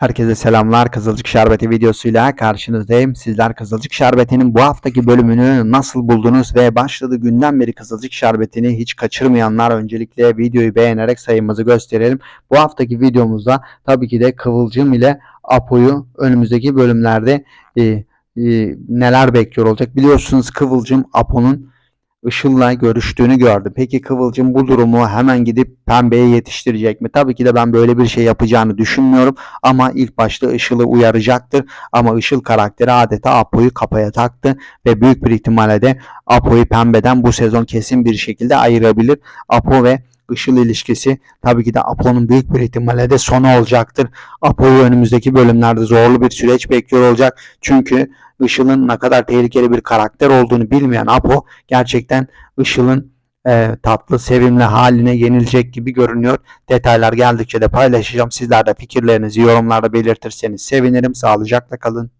Herkese selamlar. Kızılcık Şerbeti videosuyla karşınızdayım. Sizler Kızılcık Şerbeti'nin bu haftaki bölümünü nasıl buldunuz ve başladığı günden beri Kızılcık Şerbeti'ni hiç kaçırmayanlar öncelikle videoyu beğenerek sayımızı gösterelim. Bu haftaki videomuzda tabii ki de Kıvılcım ile Apo'yu önümüzdeki bölümlerde e, e, neler bekliyor olacak. Biliyorsunuz Kıvılcım Apo'nun Işıl'la görüştüğünü gördüm. Peki Kıvılcım bu durumu hemen gidip Pembe'ye yetiştirecek mi? Tabii ki de ben böyle bir şey yapacağını düşünmüyorum. Ama ilk başta Işıl'ı uyaracaktır. Ama Işıl karakteri adeta Apo'yu kafaya taktı. Ve büyük bir ihtimalle de Apo'yu Pembe'den bu sezon kesin bir şekilde ayırabilir. Apo ve Işıl ilişkisi tabii ki de Apo'nun büyük bir ihtimalle de sonu olacaktır. Apo'yu önümüzdeki bölümlerde zorlu bir süreç bekliyor olacak. Çünkü Işıl'ın ne kadar tehlikeli bir karakter olduğunu bilmeyen Apo gerçekten Işıl'ın e, tatlı, sevimli haline yenilecek gibi görünüyor. Detaylar geldikçe de paylaşacağım. Sizler de fikirlerinizi yorumlarda belirtirseniz sevinirim. Sağlıcakla kalın.